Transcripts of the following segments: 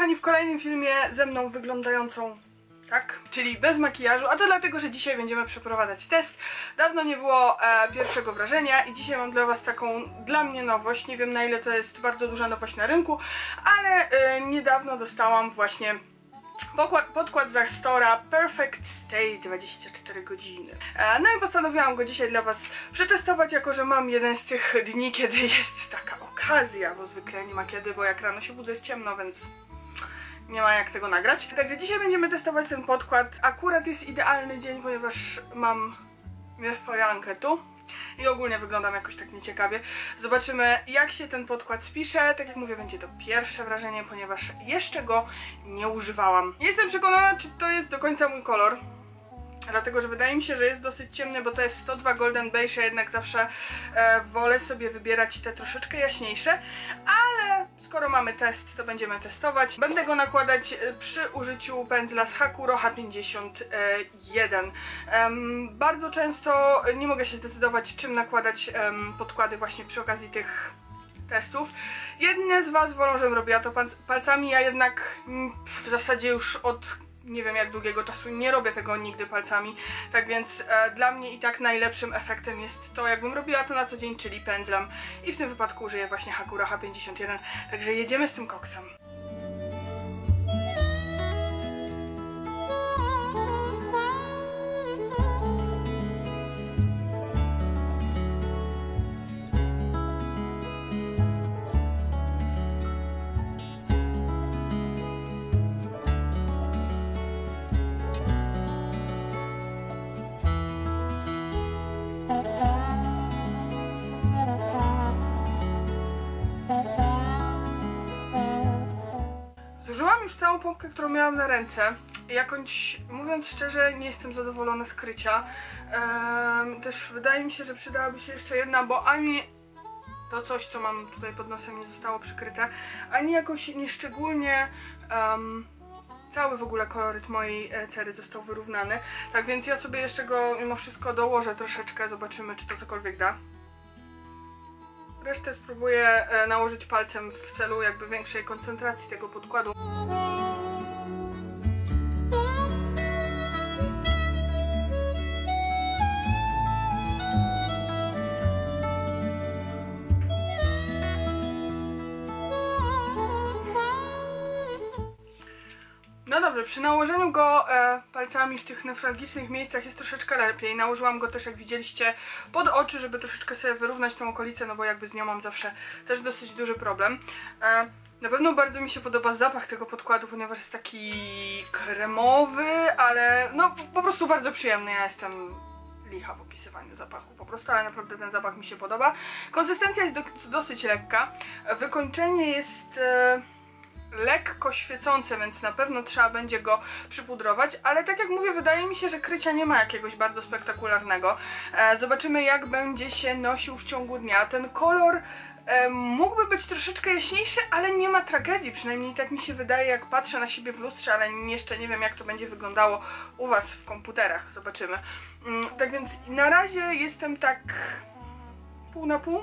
kochani, w kolejnym filmie ze mną wyglądającą tak, czyli bez makijażu, a to dlatego, że dzisiaj będziemy przeprowadzać test. Dawno nie było e, pierwszego wrażenia i dzisiaj mam dla Was taką, dla mnie nowość, nie wiem na ile to jest bardzo duża nowość na rynku, ale e, niedawno dostałam właśnie Pokład, podkład z Astora Perfect Stay 24 godziny. E, no i postanowiłam go dzisiaj dla Was przetestować, jako że mam jeden z tych dni, kiedy jest taka okazja, bo zwykle nie ma kiedy, bo jak rano się budzę jest ciemno, więc nie ma jak tego nagrać. Także dzisiaj będziemy testować ten podkład. Akurat jest idealny dzień, ponieważ mam niespodziankę tu. I ogólnie wyglądam jakoś tak nieciekawie. Zobaczymy jak się ten podkład spisze. Tak jak mówię, będzie to pierwsze wrażenie, ponieważ jeszcze go nie używałam. Nie jestem przekonana, czy to jest do końca mój kolor. Dlatego, że wydaje mi się, że jest dosyć ciemny, bo to jest 102 Golden Beige, a jednak zawsze e, wolę sobie wybierać te troszeczkę jaśniejsze. Ale skoro mamy test, to będziemy testować. Będę go nakładać e, przy użyciu pędzla z Hakuro H51. Um, bardzo często nie mogę się zdecydować, czym nakładać um, podkłady właśnie przy okazji tych testów. Jedne z Was wolą, żebym robiła to palcami, ja jednak mm, w zasadzie już od nie wiem jak długiego czasu nie robię tego nigdy palcami, tak więc e, dla mnie i tak najlepszym efektem jest to jakbym robiła to na co dzień, czyli pędzlem i w tym wypadku użyję właśnie Hakura H51, także jedziemy z tym koksem. Zużyłam już całą pompkę, którą miałam na ręce. Jakąś, mówiąc szczerze, nie jestem zadowolona z krycia. Ehm, też wydaje mi się, że przydałaby się jeszcze jedna, bo ani to coś, co mam tutaj pod nosem nie zostało przykryte, ani jakoś nieszczególnie um, cały w ogóle koloryt mojej e, cery został wyrównany. Tak więc ja sobie jeszcze go mimo wszystko dołożę troszeczkę, zobaczymy czy to cokolwiek da. Resztę spróbuję e, nałożyć palcem w celu jakby większej koncentracji tego podkładu. No dobrze, przy nałożeniu go e, palcami w tych newralgicznych miejscach jest troszeczkę lepiej. Nałożyłam go też, jak widzieliście, pod oczy, żeby troszeczkę sobie wyrównać tą okolicę, no bo jakby z nią mam zawsze też dosyć duży problem. E, na pewno bardzo mi się podoba zapach tego podkładu, ponieważ jest taki kremowy, ale no po prostu bardzo przyjemny. Ja jestem licha w opisywaniu zapachu po prostu, ale naprawdę ten zapach mi się podoba. Konsystencja jest do, dosyć lekka. Wykończenie jest... E, lekko świecące, więc na pewno trzeba będzie go przypudrować, ale tak jak mówię, wydaje mi się, że krycia nie ma jakiegoś bardzo spektakularnego. E, zobaczymy jak będzie się nosił w ciągu dnia. Ten kolor e, mógłby być troszeczkę jaśniejszy, ale nie ma tragedii, przynajmniej tak mi się wydaje, jak patrzę na siebie w lustrze, ale jeszcze nie wiem jak to będzie wyglądało u Was w komputerach, zobaczymy. Mm, tak więc na razie jestem tak pół na pół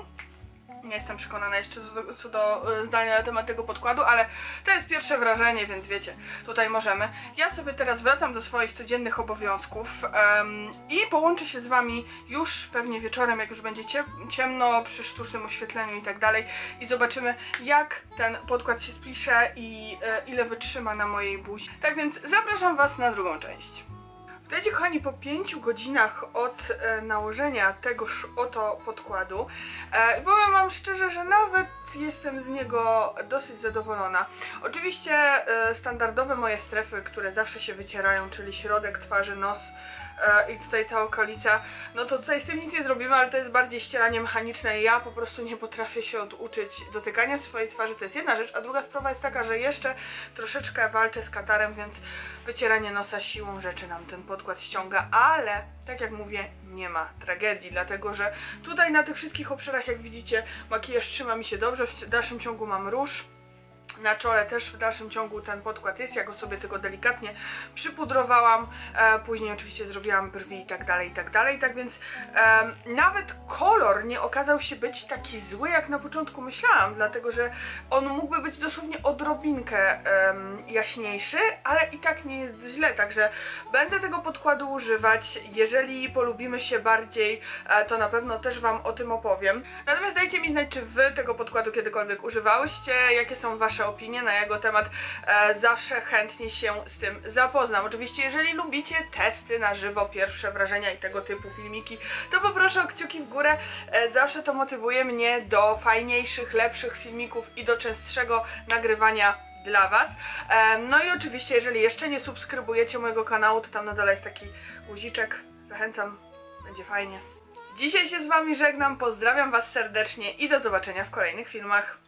nie jestem przekonana jeszcze co do, co do y, zdania na temat tego podkładu, ale to jest pierwsze wrażenie, więc wiecie, tutaj możemy. Ja sobie teraz wracam do swoich codziennych obowiązków um, i połączę się z Wami już pewnie wieczorem, jak już będzie ciemno, przy sztucznym oświetleniu i tak dalej i zobaczymy jak ten podkład się spisze i e, ile wytrzyma na mojej buzi. Tak więc zapraszam Was na drugą część. Witajcie kochani po 5 godzinach od e, nałożenia tegoż oto podkładu. E, powiem wam szczerze, że nawet jestem z niego dosyć zadowolona. Oczywiście e, standardowe moje strefy, które zawsze się wycierają, czyli środek twarzy, nos, i tutaj ta okolica, no to tutaj z tym nic nie zrobimy, ale to jest bardziej ścieranie mechaniczne i ja po prostu nie potrafię się oduczyć dotykania swojej twarzy, to jest jedna rzecz, a druga sprawa jest taka, że jeszcze troszeczkę walczę z katarem, więc wycieranie nosa siłą rzeczy nam ten podkład ściąga, ale tak jak mówię, nie ma tragedii, dlatego że tutaj na tych wszystkich obszarach, jak widzicie, makijaż trzyma mi się dobrze, w dalszym ciągu mam róż, Na czole też w dalszym ciągu ten podkład jest, ja go sobie tylko delikatnie przypudrowałam, e, później oczywiście zrobiłam brwi i tak dalej, i tak dalej, tak więc e, nawet kolor nie okazał się być taki zły, jak na początku myślałam, dlatego że on mógłby być dosłownie odrobinkę em, jaśniejszy, ale i tak nie jest źle, także będę tego podkładu używać, jeżeli polubimy się bardziej, e, to na pewno też Wam o tym opowiem. Natomiast dajcie mi znać, czy Wy tego podkładu kiedykolwiek używałyście, jakie są Wasze opinie na jego temat, e, zawsze chętnie się z tym zapoznam. Oczywiście, jeżeli lubicie testy na żywo, pierwsze wrażenia i tego typu filmiki, to poproszę o kciuki w górę, e, zawsze to motywuje mnie do fajniejszych, lepszych filmików i do częstszego nagrywania dla Was. E, No i oczywiście, jeżeli jeszcze nie subskrybujecie mojego kanału, to tam na dole jest taki guziczek. Zachęcam, będzie fajnie. Dzisiaj się z Wami żegnam, pozdrawiam Was serdecznie i do zobaczenia w kolejnych filmach.